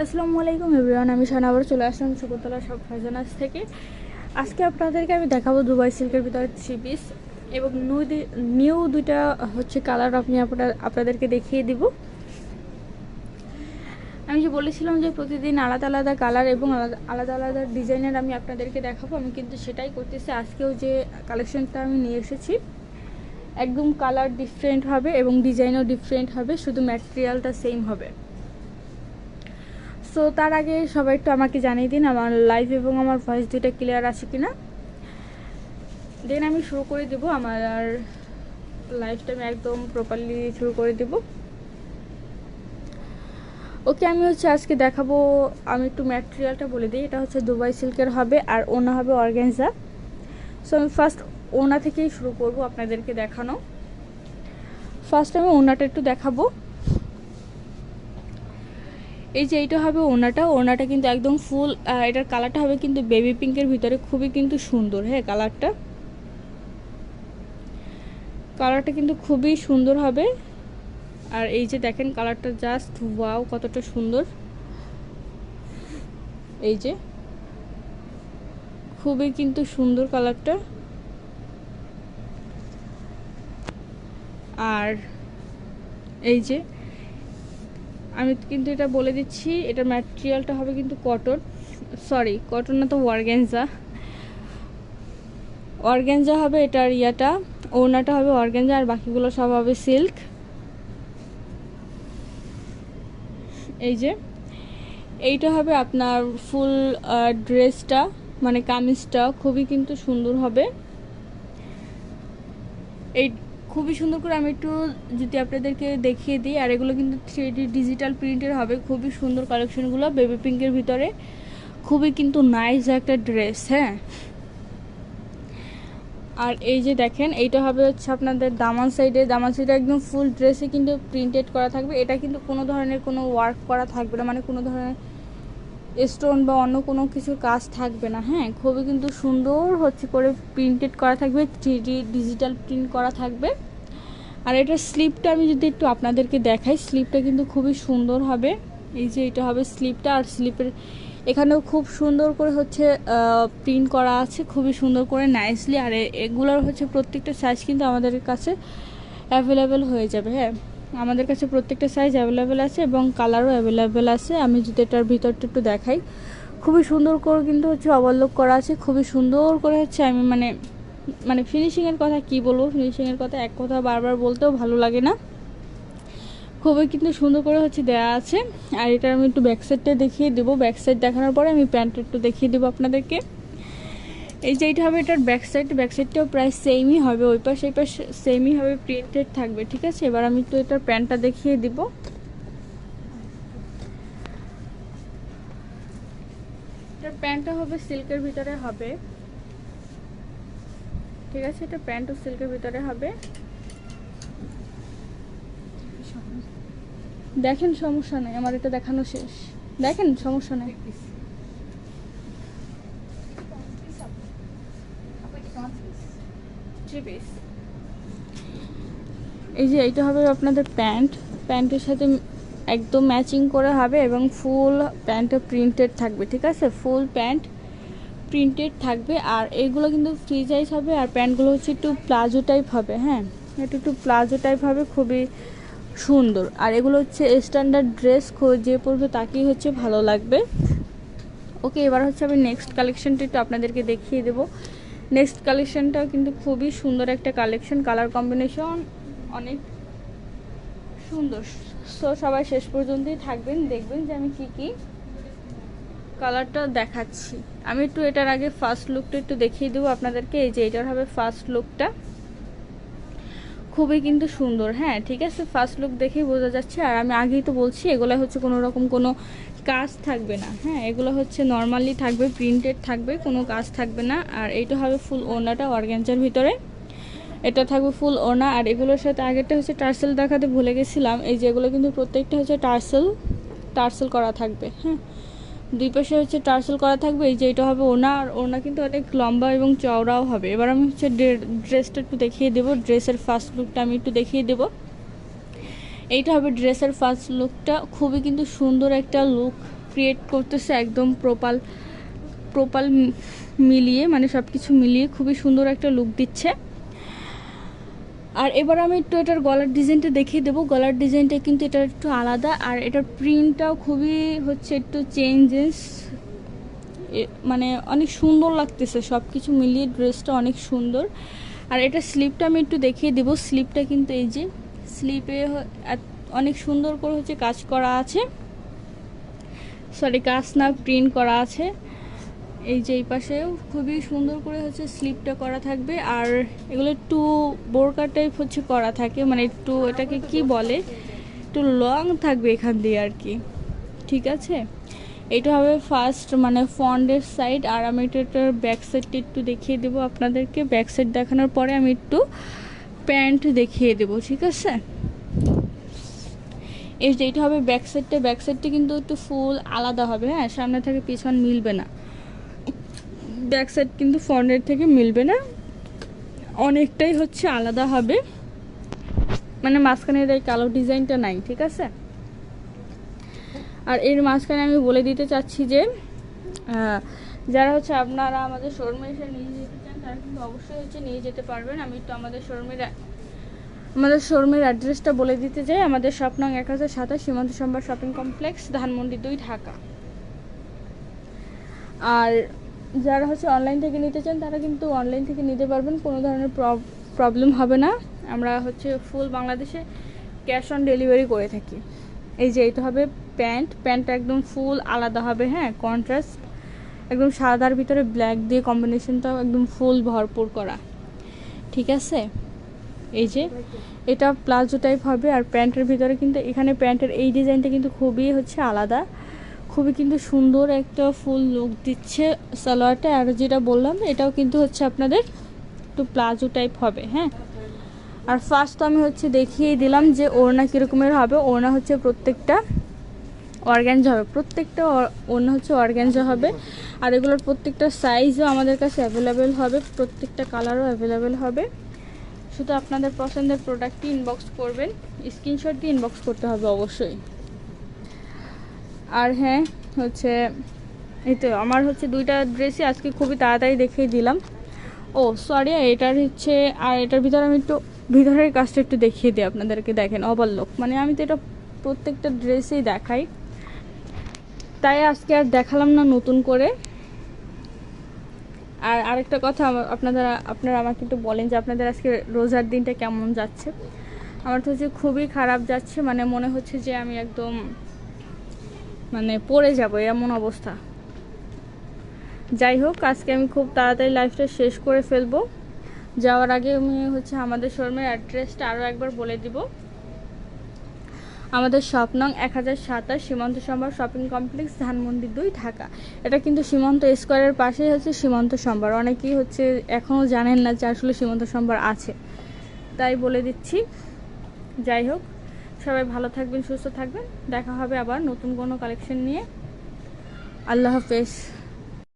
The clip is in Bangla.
আসসালামু আলাইকুম এভরিওয়ান, আমি শান আবার চলে আসলাম সুকতলা সব ফাজানাস থেকে। আজকে আপনাদেরকে আমি দেখাবো দুবাই সিল্কের ভিতরে থ্রি পিস এবং নিউ দুইটা হচ্ছে কালার আপনি আপনার আপনাদেরকে দেখিয়ে দিব। আমি যে বলেছিলাম যে প্রতিদিন আলাদা আলাদা কালার এবং আলাদা আলাদা ডিজাইনের আমি আপনাদেরকে দেখাবো, আমি কিন্তু সেটাই করতেছি। আজকেও যে কালেকশনটা আমি নিয়ে এসেছি একদম কালার ডিফারেন্ট হবে এবং ডিজাইনও ডিফারেন্ট হবে, শুধু ম্যাটেরিয়ালটা সেম হবে। সো তার আগে সবাই একটু আমাকে জানিয়ে দিন, আমার লাইভ এবং আমার ভয়েস দুইটা ক্লিয়ার আছে কি না দেন আমি শুরু করে দেব, আমার আর লাইভটা আমি একদম প্রপারলি শুরু করে দেব। ওকে আমি হচ্ছে আজকে দেখাবো, আমি একটু ম্যাটেরিয়ালটা বলে দিই, এটা হচ্ছে দুবাই সিল্কের হবে আর ওনা হবে অর্গ্যানজা সো আমি ফার্স্ট ওনা থেকেই শুরু করব আপনাদেরকে দেখানো। ফার্স্ট আমি ওনাটা একটু দেখাবো। এই যে এইটা হবে ওনাটা ওনাটা কিন্তু একদম ফুল এটার কালারটা হবে কিন্তু বেবি পিঙ্কের ভিতরে, খুবই কিন্তু সুন্দর হ্যাঁ কালারটা কালারটা কিন্তু খুবই সুন্দর হবে। আর এই যে দেখেন কালারটা জাস্ট ওয়াও কতটা সুন্দর। এই যে, খুবই কিন্তু সুন্দর কালারটা আর এই যে, আমি কিন্তু এটা বলে দিচ্ছি এটা ম্যাটেরিয়ালটা হবে কিন্তু কটন সরি কটন না তো ওয়ারগেঞ্জা অর্গ্যানজা হবে এটার ইয়াটা, ওড়নাটা হবে অর্গ্যানজা আর বাকিগুলো সব হবে সিল্ক এই যে, এইটা হবে আপনার ফুল ড্রেসটা মানে কামিজটা, খুবই কিন্তু সুন্দর হবে। এই খুবই সুন্দর করে আমি একটু যদি আপনাদেরকে দেখিয়ে দিই, আর এগুলো কিন্তু থ্রি ডিজিটাল প্রিন্টের হবে, খুবই সুন্দর কালেকশনগুলো বেবি পিঙ্কের ভিতরে। খুবই কিন্তু নাইস একটা ড্রেস হ্যাঁ। আর এই যে দেখেন, এইটা হবে হচ্ছে আপনাদের দামান সাইডে দামান সাইডে একদম ফুল ড্রেসে কিন্তু প্রিন্টেড করা থাকবে। এটা কিন্তু কোনো ধরনের কোনো ওয়ার্ক করা থাকবে না মানে কোনো ধরনের স্টোন বা অন্য কোনো কিছুর কাজ থাকবে না। হ্যাঁ খুবই কিন্তু সুন্দর হচ্ছে করে প্রিন্টেড করা থাকবে থ্রি ডিজিটাল প্রিন্ট করা থাকবে। আর এটার স্লিপটা আমি যদি একটু আপনাদেরকে দেখাই স্লিপটা কিন্তু খুবই সুন্দর হবে। এই যে এটা হবে স্লিপটা আর স্লিপের এখানেও খুব সুন্দর করে হচ্ছে প্রিন্ট করা আছে, খুবই সুন্দর করে নাইসলি আর এগুলোর হচ্ছে প্রত্যেকটা সাইজ কিন্তু আমাদের কাছে অ্যাভেলেবেল হয়ে যাবে হ্যাঁ। আমাদের কাছে প্রত্যেকটা সাইজ অ্যাভেলেবেল আছে এবং কালারও অ্যাভেলেবেল আছে। আমি যদি এটার ভিতরটা একটু দেখাই। খুবই সুন্দর করে কিন্তু হচ্ছে অবলোক করা আছে। খুবই সুন্দর করে হচ্ছে আমি মানে মানে ফিনিশিংয়ের কথা কি বলব? ফিনিশিংয়ের কথা এক কথা বারবার বলতেও ভালো লাগে না। খুবই কিন্তু সুন্দর করে হচ্ছে দেওয়া আছে। আর এটা আমি একটু ব্যাক সাইডটা দেখিয়ে দেবো। ব্যাক সাইড দেখানোর পরে আমি প্যান্টটা একটু দেখিয়ে দেবো আপনাদেরকে। এই যে এইটা হবে এটার ব্যাক সাইড ব্যাক সাইডটাও প্রায় সেমই হবে, ওই পাশ, এই পাশ সেমই হবে প্রিন্টেড থাকবে, ঠিক আছে? এবার আমি তো এটার প্যান্টটা দেখিয়ে দিব। এটার প্যান্টটা হবে সিল্কের ভিতরে হবে। ঠিক আছে? এটা প্যান্টও সিল্কের ভিতরে হবে। দেখেন সমস্যা নেই, আমার এটা দেখানো শেষ। দেখেন, সমস্যা নেই। এই যে এইটা হবে আপনাদের প্যান্ট। প্যান্টের সাথে একদম ম্যাচিং করে হবে এবং ফুল প্যান্টটা প্রিন্টেড থাকবে, ঠিক আছে? ফুল প্যান্ট প্রিন্টেড থাকবে আর এইগুলো কিন্তু ফ্রি সাইজ হবে আর প্যান্টগুলো হচ্ছে একটু প্লাজো টাইপ হবে হ্যাঁ? এটা একটু প্লাজো টাইপ হবে, খুবই সুন্দর। আর এগুলো হচ্ছে স্ট্যান্ডার্ড ড্রেস যে পরবে তাকেই হচ্ছে ভালো লাগবে। ওকে, এবার হচ্ছে আমি নেক্সট কালেকশনটা একটু আপনাদেরকে দেখিয়ে দেবো। নেক্সট কালেকশনটাও কিন্তু খুবই সুন্দর একটা কালেকশন কালার কম্বিনেশন অনেক সুন্দর। সো সবাই শেষ পর্যন্তই থাকবেন, দেখবেন যে আমি কি কি কালারটা দেখাচ্ছি। আমি একটু এটার আগে ফার্স্ট লুকটা একটু দেখিয়ে দেবো আপনাদেরকে, এই যে এটার হবে ফার্স্ট লুকটা খুবই কিন্তু সুন্দর হ্যাঁ ঠিক আছে? ফার্স্ট লুক দেখেই বোঝা যাচ্ছে, আর আমি আগেই তো বলছি এগুলো হচ্ছে কোনো রকম কোনো কাজ থাকবে না। হ্যাঁ এগুলো হচ্ছে নর্মালি থাকবে প্রিন্টেড থাকবে, কোনো কাজ থাকবে না। আর এইটা হবে ফুল ওনাটা অর্গ্যাঞ্জার ভিতরে। এটা থাকবে ফুল ওনা আর এগুলোর সাথে আগেরটা হচ্ছে টার্সেল দেখাতে ভুলে গেছিলাম। এই যেগুলো কিন্তু প্রত্যেকটা হচ্ছে টার্সেল টার্সেল করা থাকবে। হ্যাঁ দুই পাশে হচ্ছে টার্সেল করা থাকবে। এই যে এটা হবে ওনা আর ওনা কিন্তু অনেক লম্বা এবং চওড়াও হবে। এবার আমি হচ্ছে ড্রেসটা একটু দেখিয়ে দেবো। ড্রেসের ফার্স্ট লুকটা আমি একটু দেখিয়ে দেবো। এইটা হবে ড্রেসের ফার্স্ট লুকটা খুবই কিন্তু সুন্দর একটা লুক ক্রিয়েট করতেছে একদম প্রপাল প্রপাল মিলিয়ে মানে সব কিছু মিলিয়ে খুবই সুন্দর একটা লুক দিচ্ছে। আর এবার আমি একটু এটার গলার ডিজাইনটা দেখিয়ে দেবো। গলার ডিজাইনটা কিন্তু এটা একটু আলাদা। আর এটার প্রিন্টটাও খুবই হচ্ছে একটু চেঞ্জেস মানে অনেক সুন্দর লাগতেছে। সব কিছু মিলিয়ে ড্রেসটা অনেক সুন্দর। আর এটা স্লিপটা আমি একটু দেখিয়ে দেবো। স্লিপটা কিন্তু এই যে স্লিপে অনেক সুন্দর করে হচ্ছে কাজ করা আছে। সরি কাজ না প্রিন্ট করা আছে। এই যে এই পাশেও খুবই সুন্দর করে হচ্ছে স্লিপটা করা থাকবে। আর এগুলো একটু বোরকা টাইপ হচ্ছে করা থাকে মানে একটু এটাকে কি বলে? একটু লং থাকবে এখান দিয়ে আর কি। ঠিক আছে? এটা হবে ফার্স্ট মানে ফন্ডের সাইড আর আমি এটার ব্যাক সাইডটা একটু দেখিয়ে দেবো আপনাদেরকে। ব্যাক সাইড দেখানোর পরে আমি একটু প্যান্ট দেখিয়ে দেবো, ঠিক আছে? এই যে এটা হবে ব্যাক সাইডটা ব্যাক সাইডটা কিন্তু একটু ফুল আলাদা হবে হ্যাঁ? সামনে থেকে পিছন মিলবে না। ব্যাক সাইড কিন্তু ফ্রন্টের থেকে মিলবে না। অনেকটাই হচ্ছে আলাদা হবে। মানে মাঝখানের এই কালো ডিজাইনটা নাই, ঠিক আছে? আর এর মাঝখানে আমি বলে দিতে চাচ্ছি যে যারা হচ্ছে আপনারা আমাদের শোরুমে এসে নিয়ে যেতে চান, তারা কিন্তু অবশ্যই হচ্ছে নিয়ে যেতে পারবেন। আমি একটু আমাদের শোরুমের আমাদের শোরুমের অ্যাড্রেসটা বলে দিতে চাই। আমাদের স্বপ্নং এক হাজার সাতাশ সীমান্ত সম্ভার শপিং কমপ্লেক্স, ধানমন্ডি দুই, ঢাকা। আর যারা হচ্ছে অনলাইন থেকে নিতে চান, তারা কিন্তু অনলাইন থেকে নিতে পারবেন। কোনো ধরনের প্রবলেম হবে না। আমরা হচ্ছে ফুল বাংলাদেশে ক্যাশ অন ডেলিভারি করে থাকি। এই যে এটা হবে প্যান্ট। প্যান্টটা একদম ফুল, আলাদা হবে হ্যাঁ কন্ট্রাস্ট। একদম সাদার ভিতরে ব্ল্যাক দিয়ে কম্বিনেশনটাও একদম ফুল ভরপুর করা। ঠিক আছে? এই যে, এটা প্লাজো টাইপ হবে আর প্যান্টের ভিতরে কিন্তু, এখানে প্যান্টের এই ডিজাইনটা কিন্তু খুবই হচ্ছে আলাদা। খুবই কিন্তু সুন্দর একটা ফুল লুক দিচ্ছে সালোয়ারটা। আর যেটা বললাম, এটাও কিন্তু হচ্ছে আপনাদের একটু প্লাজো টাইপ হবে হ্যাঁ? আর ফার্স্ট তো আমি হচ্ছে দেখিয়ে দিলাম যে ওড়না কীরকমের হবে। ওড়না হচ্ছে প্রত্যেকটা অর্গ্যানজা হবে। প্রত্যেকটা ওড়না হচ্ছে অর্গ্যানজা হবে। আর এগুলোর প্রত্যেকটা সাইজও আমাদের কাছে অ্যাভেলেবেল হবে, প্রত্যেকটা কালারও অ্যাভেলেবেল হবে। শুধু আপনাদের পছন্দের প্রোডাক্টটি ইনবক্স করবেন স্ক্রিনশট দিয়ে ইনবক্স করতে হবে অবশ্যই। আর হ্যাঁ হচ্ছে, এই তো আমার হচ্ছে দুইটা ড্রেসই আজকে খুবই তাড়াতাড়ি দেখিয়ে দিলাম। ও সরি এটার হচ্ছে, আর এটার ভিতরে আমি একটু, ভিতরের কাজটা একটু দেখিয়ে দিই আপনাদেরকে, দেখেন অবাল্যক মানে আমি তো এটা প্রত্যেকটা ড্রেসেই দেখাই। তাই আজকে আর দেখালাম না নতুন করে। আর আরেকটা কথা আপনারা আপনারা আমাকে একটু বলেন যে আপনাদের আজকে রোজার দিনটা কেমন যাচ্ছে? আমার তো হচ্ছে খুবই খারাপ যাচ্ছে মানে মনে হচ্ছে যে আমি একদম মানে পড়ে যাব এমন অবস্থা। যাই হোক, আজকে আমি খুব তাড়াতাড়ি লাইফটা শেষ করে ফেলব। যাওয়ার আগে আমি হচ্ছে আমাদের শোরুমের অ্যাড্রেসটা আরও একবার বলে দিব। আমাদের স্বপ্নং এক হাজার সাতাশ সীমান্ত সম্ভার শপিং কমপ্লেক্স, ধানমন্ডি দুই, ঢাকা। এটা কিন্তু সীমান্ত স্কোয়ারের পাশেই হচ্ছে সীমান্ত সম্ভার। অনেকেই হচ্ছে এখনও জানেন না যে আসলে সীমান্ত সম্ভার আছে। তাই বলে দিচ্ছি। যাই হোক, সবাই ভালো থাকবেন, সুস্থ থাকবেন। দেখা হবে আবার নতুন কোনো কালেকশন নিয়ে। আল্লাহ হাফেজ।